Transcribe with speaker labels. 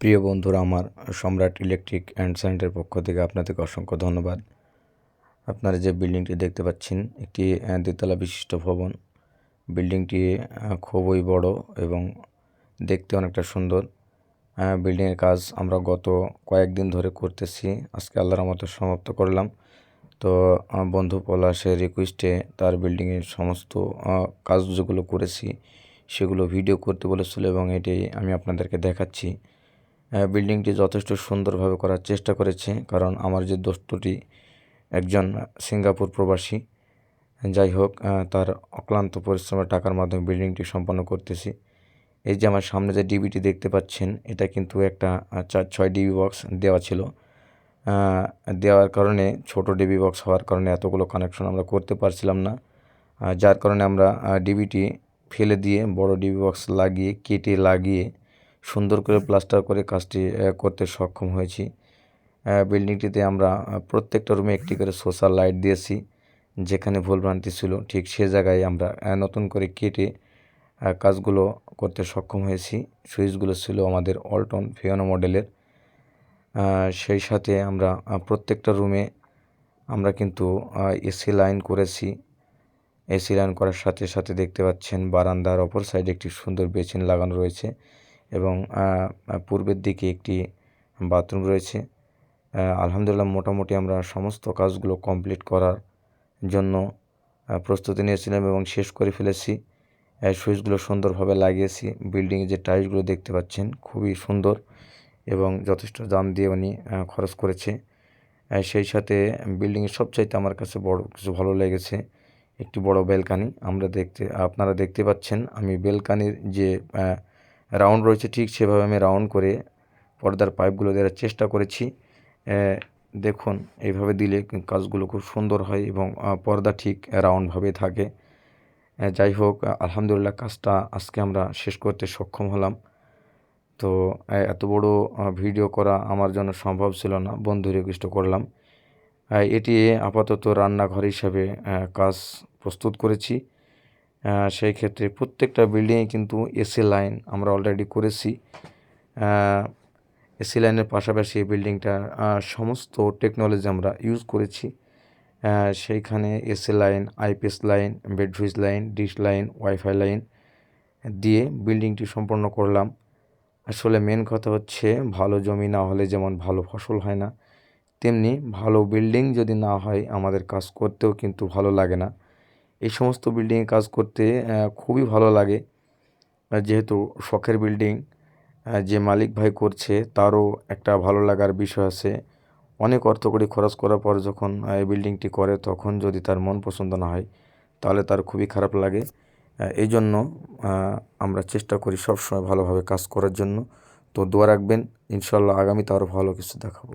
Speaker 1: প্রিয় বন্ধুরা, আমার সম্রাট ইলেকট্রিক অ্যান্ড স্যান্ডের পক্ষ থেকে আপনাদেরকে অসংখ্য ধন্যবাদ। আপনারা যে বিল্ডিংটি দেখতে পাচ্ছেন, একটি দ্বিতলা বিশিষ্ট ভবন। বিল্ডিংটি খুবই বড় এবং দেখতে অনেকটা সুন্দর। বিল্ডিংয়ের কাজ আমরা গত কয়েকদিন ধরে করতেছি। আজকে আল্লাহর মতো সমাপ্ত করলাম। তো বন্ধু পলাশের রিকোয়েস্টে তার বিল্ডিংয়ের সমস্ত কাজ যেগুলো করেছি। সেগুলো ভিডিও করতে বলেছিল এবং এটি আমি আপনাদেরকে দেখাচ্ছি। বিল্ডিংটি যথেষ্ট সুন্দরভাবে করার চেষ্টা করেছে। কারণ আমার যে দোস্তটি একজন সিঙ্গাপুর প্রবাসী, যাই হোক তার অক্লান্ত পরিশ্রমের টাকার মাধ্যমে বিল্ডিংটি সম্পন্ন করতেছি। এই যে আমার সামনে যে ডিবিটি দেখতে পাচ্ছেন, এটা কিন্তু একটা চার, ছয় ডিবি বক্স দেওয়া ছিল। দেওয়ার কারণে, ছোট ডিবি বক্স হওয়ার কারণে এতগুলো কানেকশন আমরা করতে পারছিলাম না। যার কারণে আমরা ডিবিটি ফেলে দিয়ে বড় ডিবি বক্স লাগিয়ে, কেটে লাগিয়ে সুন্দর করে প্লাস্টার করে কাজটি করতে সক্ষম হয়েছি। বিল্ডিংটিতে আমরা প্রত্যেকটা রুমে একটি করে সোশ্যাল লাইট দিয়েছি, যেখানে ভুলভ্রান্তি ছিল। ঠিক সে জায়গায় আমরা নতুন করে কেটে কাজগুলো করতে সক্ষম হয়েছি। সুইচগুলো ছিল আমাদের অল্টন ফিয়ানো মডেলের সেই সাথে আমরা প্রত্যেকটা রুমে আমরা কিন্তু এসি লাইন করেছি। এসি লাইন করার সাথে সাথে দেখতে পাচ্ছেন বারান্দার অপর সাইডে একটি সুন্দর বেচিন লাগানো রয়েছে। এবং পূর্বের দিকে একটি বাথরুম রয়েছে। আলহামদুলিল্লাহ মোটামুটি আমরা সমস্ত কাজগুলো কমপ্লিট করার জন্য প্রস্তুতি নিয়েছিলাম এবং শেষ করে ফেলেছি। সুইচগুলো সুন্দরভাবে লাগিয়েছি। বিল্ডিংয়ে যে টাইলসগুলো দেখতে পাচ্ছেন খুবই সুন্দর এবং যথেষ্ট দাম দিয়ে উনি খরচ করেছে। সেই সাথে বিল্ডিংয়ের সবচাইতে আমার কাছে বড় কিছু ভালো লেগেছে একটি বড় বেলকানি আমরা দেখতে, আপনারা দেখতে পাচ্ছেন আমি বেলকানির যে রাউন্ড রয়েছে, ঠিক সেভাবে আমি রাউন্ড করে পর্দার পাইপগুলো দেওয়ার চেষ্টা করেছি। দেখুন, এইভাবে দিলে কাজগুলো খুব সুন্দর হয় এবং পর্দা ঠিক রাউন্ডভাবে থাকে। যাই হোক, আলহামদুলিল্লাহ কাজটা আজকে আমরা শেষ করতে সক্ষম হলাম। তো এত বড় ভিডিও করা আমার জন্য সম্ভব ছিল না, বন্ধু রিকোয়েস্ট করলাম। এটি আপাতত রান্নাঘর হিসাবে কাজ প্রস্তুত করেছি। সেই ক্ষেত্রে প্রত্যেকটা বিল্ডিংয়ে কিন্তু এসি লাইন আমরা অলরেডি করেছি। এসি লাইনের পাশাপাশি এই বিল্ডিংটার সমস্ত টেকনোলজি আমরা ইউজ করেছি। সেইখানে AC line IPS line bed switch line dish line wifi line দিয়ে বিল্ডিংটি সম্পন্ন করলাম। আসলে মেন কথা হচ্ছে ভালো জমি না হলে যেমন ভালো ফসল হয় না, তেমনি ভালো বিল্ডিং যদি না হয় আমাদের কাজ করতেও কিন্তু ভালো লাগে না। এই সমস্ত বিল্ডিংয়ে কাজ করতে খুবই ভালো লাগে। যেহেতু শখের বিল্ডিং যে মালিক ভাই করছে, তারও একটা ভালো লাগার বিষয় আছে। অনেক অর্থ করে খরচ করার পর যখন এই বিল্ডিংটি করে, তখন যদি তার মন পছন্দ না হয়, তাহলে তার খুবই খারাপ লাগে। এই জন্য আমরা চেষ্টা করি সবসময় ভালোভাবে কাজ করার জন্য। তো দোয়া রাখবেন ইনশাল্লাহ আগামীতে আরও ভালো কিছু দেখাবো।